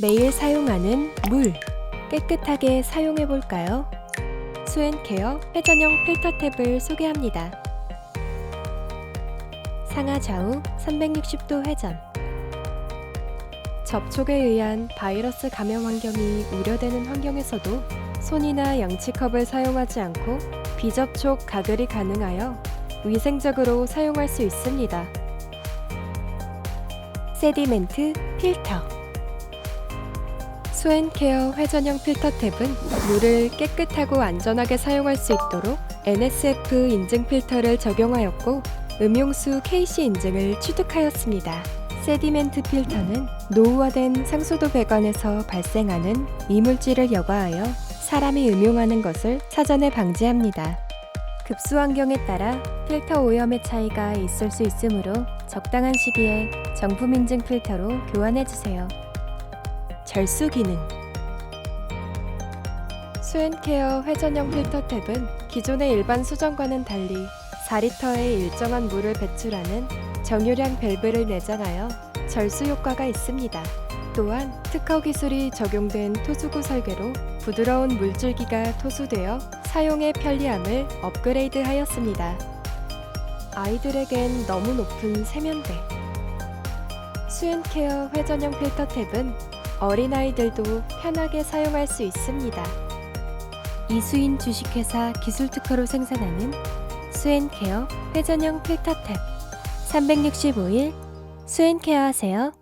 매일 사용하는 물 깨끗하게 사용해 볼까요? 수앤케어 회전형 필터 탭을 소개합니다. 상하 좌우 360도 회전 접촉에 의한 바이러스 감염 환경이 우려되는 환경에서도 손이나 양치컵을 사용하지 않고 비접촉 가글이 가능하여 위생적으로 사용할 수 있습니다. 세디멘트 필터 수앤케어 회전형 필터 탭은 물을 깨끗하고 안전하게 사용할 수 있도록 NSF 인증 필터를 적용하였고 음용수 KC 인증을 취득하였습니다. 세디멘트 필터는 노후화된 상수도 배관에서 발생하는 이물질을 여과하여 사람이 음용하는 것을 사전에 방지합니다. 급수 환경에 따라 필터 오염의 차이가 있을 수 있으므로 적당한 시기에 정품 인증 필터로 교환해 주세요. 절수 기능 수앤케어 회전형 필터 탭은 기존의 일반 수전과는 달리 4리터의 일정한 물을 배출하는 정유량 밸브를 내장하여 절수 효과가 있습니다. 또한 특허 기술이 적용된 토수구 설계로 부드러운 물줄기가 토수되어 사용의 편리함을 업그레이드 하였습니다. 아이들에겐 너무 높은 세면대. 수앤케어 회전형 필터 탭은 어린아이들도 편하게 사용할 수 있습니다. 이수인 주식회사 기술특허로 생산하는 수앤케어 회전형 필터 탭 365일 수앤케어 하세요.